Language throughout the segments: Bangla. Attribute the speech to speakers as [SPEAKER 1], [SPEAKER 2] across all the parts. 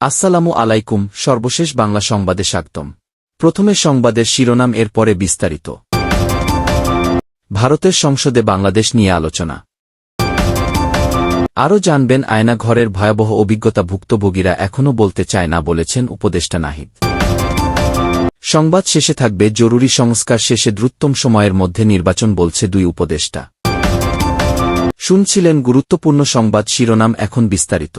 [SPEAKER 1] আসসালামু আলাইকুম, সর্বশেষ বাংলা সংবাদে স্বাগতম। প্রথমে সংবাদের শিরোনাম এর পরে বিস্তারিত। ভারতের সংসদে বাংলাদেশ নিয়ে আলোচনা। আরও জানবেন আয়না ঘরের ভয়াবহ অভিজ্ঞতা ভুক্তভোগীরা এখনও বলতে চায় না বলেছেন উপদেষ্টা নাহিদ। সংবাদ শেষে থাকবে, জরুরি সংস্কার শেষে দ্রুততম সময়ের মধ্যে নির্বাচন বলছে দুই উপদেষ্টা। শুনছিলেন গুরুত্বপূর্ণ সংবাদ শিরোনাম এখন বিস্তারিত।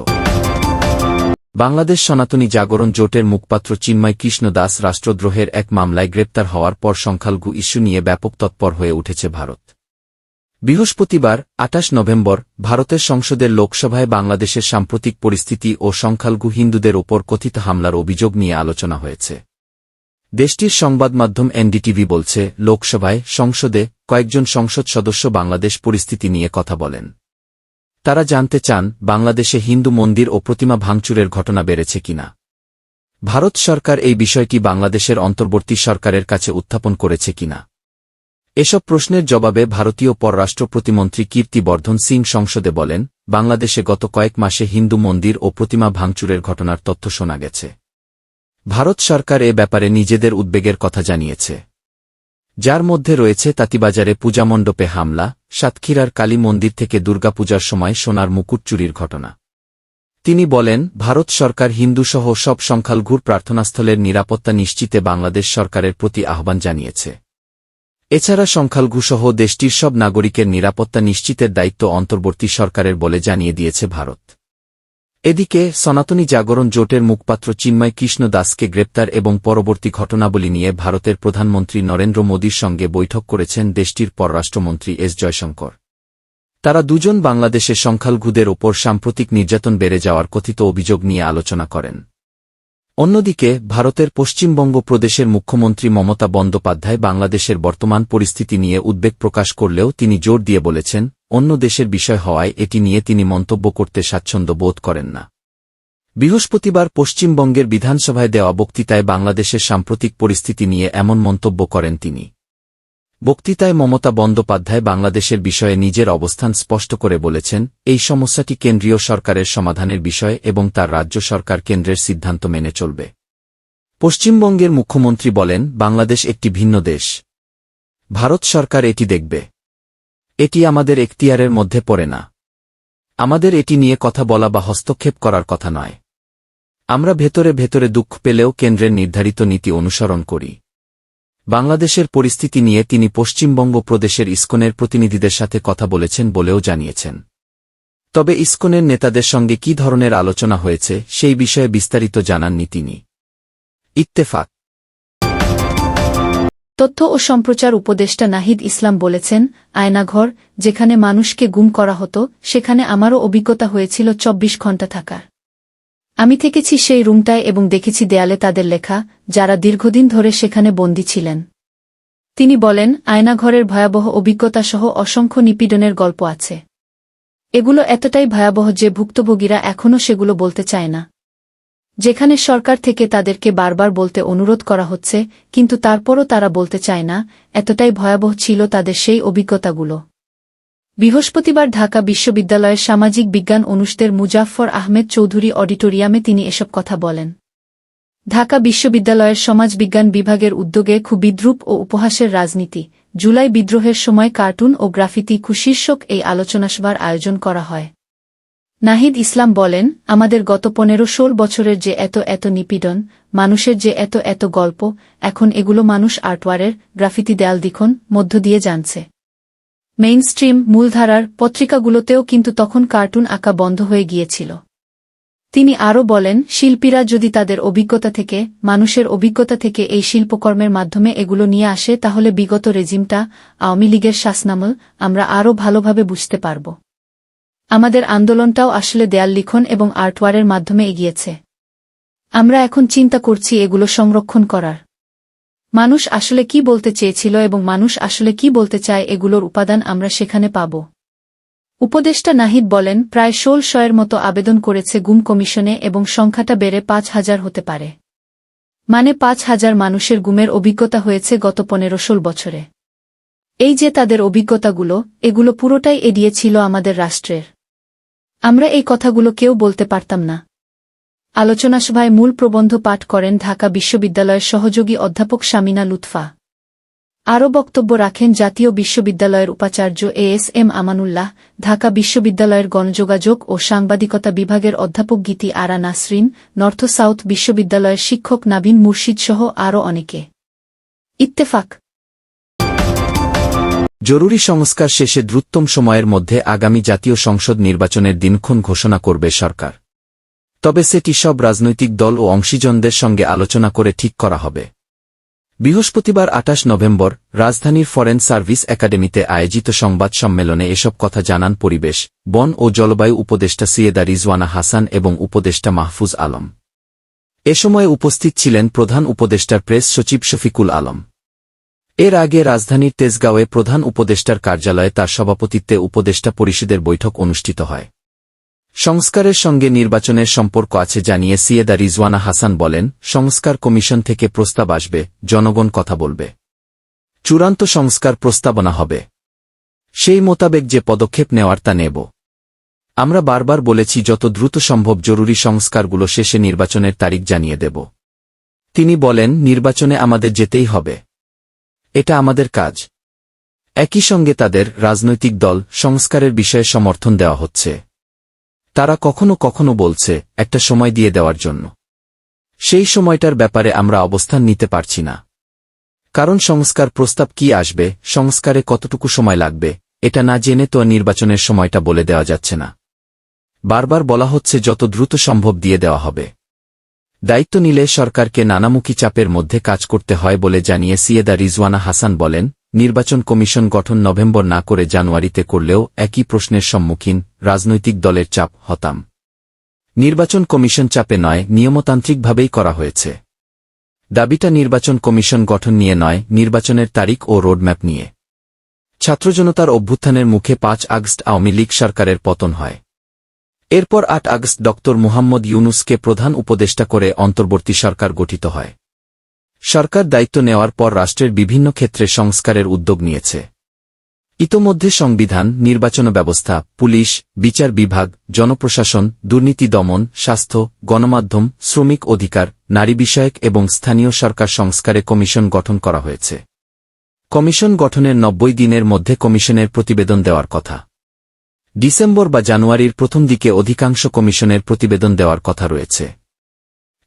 [SPEAKER 1] বাংলাদেশ সনাতনী জাগরণ জোটের মুখপাত্র চিন্ময় কৃষ্ণ দাস রাষ্ট্রদ্রোহের এক মামলায় গ্রেপ্তার হওয়ার পর সংখ্যালঘু ইস্যু নিয়ে ব্যাপক তৎপর হয়ে উঠেছে ভারত। বৃহস্পতিবার আটাশ নভেম্বর, ভারতের সংসদের লোকসভায় বাংলাদেশের সাম্প্রতিক পরিস্থিতি ও সংখ্যালঘু হিন্দুদের ওপর কথিত হামলার অভিযোগ নিয়ে আলোচনা হয়েছে। দেশটির সংবাদ মাধ্যম এনডিটিভি বলছে, লোকসভায়, সংসদে কয়েকজন সংসদ সদস্য বাংলাদেশ পরিস্থিতি নিয়ে কথা বলেন। তারা জানতে চান বাংলাদেশে হিন্দু মন্দির ও প্রতিমা ভাঙচুরের ঘটনা বেড়েছে কিনা। ভারত সরকার এই বিষয়টি বাংলাদেশের অন্তর্বর্তী সরকারের কাছে উত্থাপন করেছে কিনা। এসব প্রশ্নের জবাবে ভারতীয় পররাষ্ট্র প্রতিমন্ত্রী কীর্তি বর্ধন সিং সংসদে বলেন, বাংলাদেশে গত কয়েক মাসে হিন্দু মন্দির ও প্রতিমা ভাঙচুরের ঘটনার তথ্য শোনা গেছে। ভারত সরকার এ ব্যাপারে নিজেদের উদ্বেগের কথা জানিয়েছে। যার মধ্যে রয়েছে তাঁতিবাজারে পূজামণ্ডপে হামলা, সাতক্ষীরার কালী মন্দির থেকে দুর্গাপূজার সময় সোনার মুকুট চুরির ঘটনা। তিনি বলেন, ভারত সরকার হিন্দুসহ সব সংখ্যালঘুর প্রার্থনাস্থলের নিরাপত্তা নিশ্চিতে বাংলাদেশ সরকারের প্রতি আহ্বান জানিয়েছে। এছাড়া সংখ্যালঘুসহ দেশটির সব নাগরিকের নিরাপত্তা নিশ্চিতের দায়িত্ব অন্তর্বর্তী সরকারের বলে জানিয়ে দিয়েছে ভারত। এদিকে, সনাতনী জাগরণ জোটের মুখপাত্র চিন্ময় কৃষ্ণ দাসকে গ্রেপ্তার এবং পরবর্তী ঘটনাবলী নিয়ে ভারতের প্রধানমন্ত্রী নরেন্দ্র মোদীর সঙ্গে বৈঠক করেছেন দেশটির পররাষ্ট্রমন্ত্রী এস জয়শঙ্কর। তারা দুজন বাংলাদেশের সংখ্যালঘুদের ওপর সাম্প্রতিক নির্যাতন বেড়ে যাওয়ার কথিত অভিযোগ নিয়ে আলোচনা করেন। অন্যদিকে, ভারতের পশ্চিমবঙ্গ প্রদেশের মুখ্যমন্ত্রী মমতা বন্দ্যোপাধ্যায় বাংলাদেশের বর্তমান পরিস্থিতি নিয়ে উদ্বেগ প্রকাশ করলেও তিনি জোর দিয়ে বলেছেন, অন্য দেশের বিষয় হওয়ায় এটি নিয়ে তিনি মন্তব্য করতে স্বাচ্ছন্দ্য বোধ করেন না। বৃহস্পতিবার পশ্চিমবঙ্গের বিধানসভায় দেওয়া বক্তৃতায় বাংলাদেশের সাম্প্রতিক পরিস্থিতি নিয়ে এমন মন্তব্য করেন তিনি। বক্তৃতায় মমতা বন্দ্যোপাধ্যায় বাংলাদেশের বিষয়ে নিজের অবস্থান স্পষ্ট করে বলেছেন, এই সমস্যাটি কেন্দ্রীয় সরকারের সমাধানের বিষয় এবং তার রাজ্য সরকার কেন্দ্রের সিদ্ধান্ত মেনে চলবে। পশ্চিমবঙ্গের মুখ্যমন্ত্রী বলেন, বাংলাদেশ একটি ভিন্ন দেশ। ভারত সরকার এটি দেখবে। এটি আমাদের এখতিয়ারের মধ্যে পড়ে না। আমাদের এটি নিয়ে কথা বলা বা হস্তক্ষেপ করার কথা নয়। আমরা ভেতরে ভেতরে দুঃখ পেলেও কেন্দ্রের নির্ধারিত নীতি অনুসরণ করি। বাংলাদেশের পরিস্থিতি নিয়ে তিনি পশ্চিমবঙ্গ প্রদেশের ইস্কনের প্রতিনিধিদের সাথে কথা বলেছেন বলেও জানিয়েছেন। তবে ইস্কনের নেতাদের সঙ্গে কি ধরনের আলোচনা হয়েছে, সেই বিষয়ে বিস্তারিত জানাননি তিনি। ইত্তেফাক।
[SPEAKER 2] তথ্য ও সম্প্রচার উপদেষ্টা নাহিদ ইসলাম বলেছেন, আয়নাঘর, যেখানে মানুষকে গুম করা হতো, সেখানে আমারও অভিজ্ঞতা হয়েছিল চব্বিশ ঘণ্টা থাকার। আমি থেকেছি সেই রুমটায় এবং দেখেছি দেয়ালে তাদের লেখা, যারা দীর্ঘদিন ধরে সেখানে বন্দী ছিলেন। তিনি বলেন, আয়নাঘরের ভয়াবহ অভিজ্ঞতাসহ অসংখ্য নিপীড়নের গল্প আছে। এগুলো এতটাই ভয়াবহ যে ভুক্তভোগীরা এখনও সেগুলো বলতে চায় না। যেখানে সরকার থেকে তাদেরকে বারবার বলতে অনুরোধ করা হচ্ছে, কিন্তু তারপরও তারা বলতে চায় না, এতটাই ভয়াবহ ছিল তাদের সেই অভিজ্ঞতাগুলো। বৃহস্পতিবার ঢাকা বিশ্ববিদ্যালয়ের সামাজিক বিজ্ঞান অনুষদের মুজাফর আহমেদ চৌধুরী অডিটোরিয়ামে তিনি এসব কথা বলেন। ঢাকা বিশ্ববিদ্যালয়ের সমাজবিজ্ঞান বিভাগের উদ্যোগে খুব বিদ্রুপ ও উপহাসের রাজনীতি। জুলাই বিদ্রোহের সময় কার্টুন ও গ্রাফিতি খুশীর্ষক এই আলোচনা সভার আয়োজন করা হয়। নাহিদ ইসলাম বলেন, আমাদের গত পনেরো ষোল বছরের যে এত এত নিপীড়ন, মানুষের যে এত এত গল্প, এখন এগুলো মানুষ আর্টওয়ারের গ্রাফিতি দেয়াল দিখন মধ্য দিয়ে জানছে। মেইনস্ট্রিম মূলধারার পত্রিকাগুলোতেও কিন্তু তখন কার্টুন আঁকা বন্ধ হয়ে গিয়েছিল। তিনি আরও বলেন, শিল্পীরা যদি তাদের অভিজ্ঞতা থেকে, মানুষের অভিজ্ঞতা থেকে এই শিল্পকর্মের মাধ্যমে এগুলো নিয়ে আসে, তাহলে বিগত রেজিমটা, আওয়ামী লীগের শাসনামল, আমরা আরও ভালোভাবে বুঝতে পারব। আমাদের আন্দোলনটাও আসলে দেয়াল লিখন এবং আর্টওয়ারের মাধ্যমে এগিয়েছে। আমরা এখন চিন্তা করছি এগুলো সংরক্ষণ করার। মানুষ আসলে কি বলতে চেয়েছিল এবং মানুষ আসলে কি বলতে চায় এগুলোর উপাদান আমরা সেখানে পাব। উপদেষ্টা নাহিদ বলেন, প্রায় ষোল শয়ের মতো আবেদন করেছে গুম কমিশনে এবং সংখ্যাটা বেড়ে পাঁচ হাজার হতে পারে। মানে পাঁচ হাজার মানুষের গুমের অভিজ্ঞতা হয়েছে গত পনেরো ষোল বছরে। এই যে তাদের অভিজ্ঞতাগুলো, এগুলো পুরোটাই এড়িয়েছিল আমাদের রাষ্ট্রের। আমরা এই কথাগুলো কেউ বলতে পারতাম না। আলোচনা সভায় মূল প্রবন্ধ পাঠ করেন ঢাকা বিশ্ববিদ্যালয়ের সহযোগী অধ্যাপক শামিনা লুৎফা। আরও বক্তব্য রাখেন জাতীয় বিশ্ববিদ্যালয়ের উপাচার্য A S M Amanullah, Dhaka বিশ্ববিদ্যালয়ের গণযোগাযোগ ও সাংবাদিকতা বিভাগের অধ্যাপক গীতি আরা নাসরিন, নর্থ সাউথ বিশ্ববিদ্যালয়ের শিক্ষক নাবিন মুর্শিদসহ আরও অনেকে। ইত্তেফাক।
[SPEAKER 1] জরুরি সংস্কার শেষে দ্রুততম সময়ের মধ্যে আগামী জাতীয় সংসদ নির্বাচনের দিনক্ষণ ঘোষণা করবে সরকার। তবে সেটি সব রাজনৈতিক দল ও অংশীজনদের সঙ্গে আলোচনা করে ঠিক করা হবে। বৃহস্পতিবার আটাশ নভেম্বর, রাজধানীর ফরেন সার্ভিস একাডেমিতে আয়োজিত সংবাদ সম্মেলনে এসব কথা জানান পরিবেশ, বন ও জলবায়ু উপদেষ্টা সিয়েদা রিজওয়ানা হাসান এবং উপদেষ্টা মাহফুজ আলম। এ সময় উপস্থিত ছিলেন প্রধান উপদেষ্টার প্রেস সচিব শফিকুল আলম। এর আগে রাজধানীর তেজগাঁওয়ে প্রধান উপদেষ্টার কার্যালয়ে তার সভাপতিত্বে উপদেষ্টা পরিষদের বৈঠক অনুষ্ঠিত হয়। সংস্কারের সঙ্গে নির্বাচনের সম্পর্ক আছে জানিয়ে সিয়েদা রিজওয়ানা হাসান বলেন, সংস্কার কমিশন থেকে প্রস্তাব আসবে, জনগণ কথা বলবে। চূড়ান্ত সংস্কার প্রস্তাবনা হবে। সেই মোতাবেক যে পদক্ষেপ নেওয়ার তা নেব। আমরা বারবার বলেছি, যত দ্রুত সম্ভব জরুরি সংস্কারগুলো শেষে নির্বাচনের তারিখ জানিয়ে দেব। তিনি বলেন, নির্বাচনে আমাদের যেতেই হবে। এটা আমাদের কাজ। একই সঙ্গে তাদের রাজনৈতিক দল সংস্কারের বিষয়ে সমর্থন দেওয়া হচ্ছে। তারা কখনো কখনো বলছে, একটা সময় দিয়ে দেওয়ার জন্য। সেই সময়টার ব্যাপারে আমরা অবস্থান নিতে পারছি না। কারণ সংস্কার প্রস্তাব কি আসবে, সংস্কারে কতটুকু সময় লাগবে, এটা না জেনে তো নির্বাচনের সময়টা বলে দেওয়া যাচ্ছে না। বারবার বলা হচ্ছে যত দ্রুত সম্ভব দিয়ে দেওয়া হবে। দায়িত্ব নিলে সরকারকে নানামুখী চাপের মধ্যে কাজ করতে হয় বলে জানিয়ে সিয়েদা রিজওয়ানা হাসান বলেন নির্বাচন কমিশন গঠন নভেম্বর না করে জানুয়ারিতে করলেও একই প্রশ্নের সম্মুখীন রাজনৈতিক দলের চাপ হতাম। নির্বাচন কমিশন চাপে নয়, নিয়মতান্ত্রিকভাবেই করা হয়েছে। দাবিটা নির্বাচন কমিশন গঠন নিয়ে নয়, নির্বাচনের তারিখ ও রোডম্যাপ নিয়ে। ছাত্রজনতার অভ্যুত্থানের মুখে পাঁচ আগস্ট আওয়ামী লীগ সরকারের পতন হয়। এরপর আট আগস্ট ড মুহাম্মদ ইউনুসকে প্রধান উপদেষ্টা করে অন্তর্বর্তী সরকার গঠিত হয়। সরকার দায়িত্ব নেওয়ার পর রাষ্ট্রের বিভিন্ন ক্ষেত্রে সংস্কারের উদ্যোগ নিয়েছে। ইতোমধ্যে সংবিধান, নির্বাচন ব্যবস্থা, পুলিশ, বিচার বিভাগ, জনপ্রশাসন, দুর্নীতি দমন, স্বাস্থ্য, গণমাধ্যম, শ্রমিক অধিকার, নারী বিষয়ক এবং স্থানীয় সরকার সংস্কারে কমিশন গঠন করা হয়েছে। কমিশন গঠনের নব্বই দিনের মধ্যে কমিশনের প্রতিবেদন দেওয়ার কথা। ডিসেম্বর বা জানুয়ারির প্রথম দিকে অধিকাংশ কমিশনের প্রতিবেদন দেওয়ার কথা রয়েছে।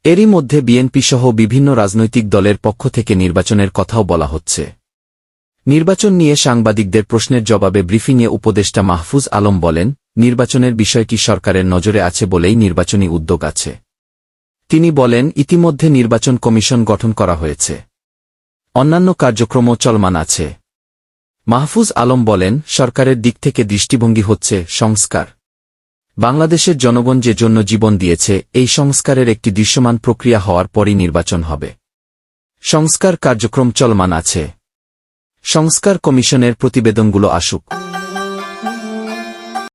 [SPEAKER 1] এরই মধ্যে বিএনপি সহ বিভিন্ন রাজনৈতিক দলের পক্ষ থেকে নির্বাচনের কথাও বলা হচ্ছে। নির্বাচন নিয়ে সাংবাদিকদের প্রশ্নের জবাবে ব্রিফিংয়ে উপদেষ্টা মাহফুজ আলম বলেন, নির্বাচনের বিষয়টি সরকারের নজরে আছে বলেই নির্বাচনী উদ্যোগ আছে। তিনি বলেন, ইতিমধ্যে নির্বাচন কমিশন গঠন করা হয়েছে। অন্যান্য কার্যক্রমও চলমান আছে। মাহফুজ আলম বলেন, সরকারের দিক থেকে দৃষ্টিভঙ্গি হচ্ছে সংস্কার। বাংলাদেশের জনগণ যে জন্য জীবন দিয়েছে, এই সংস্কারের একটি দৃশ্যমান প্রক্রিয়া হওয়ার পরই নির্বাচন হবে। সংস্কার কার্যক্রম চলমান আছে। সংস্কার কমিশনের প্রতিবেদনগুলো আসুক।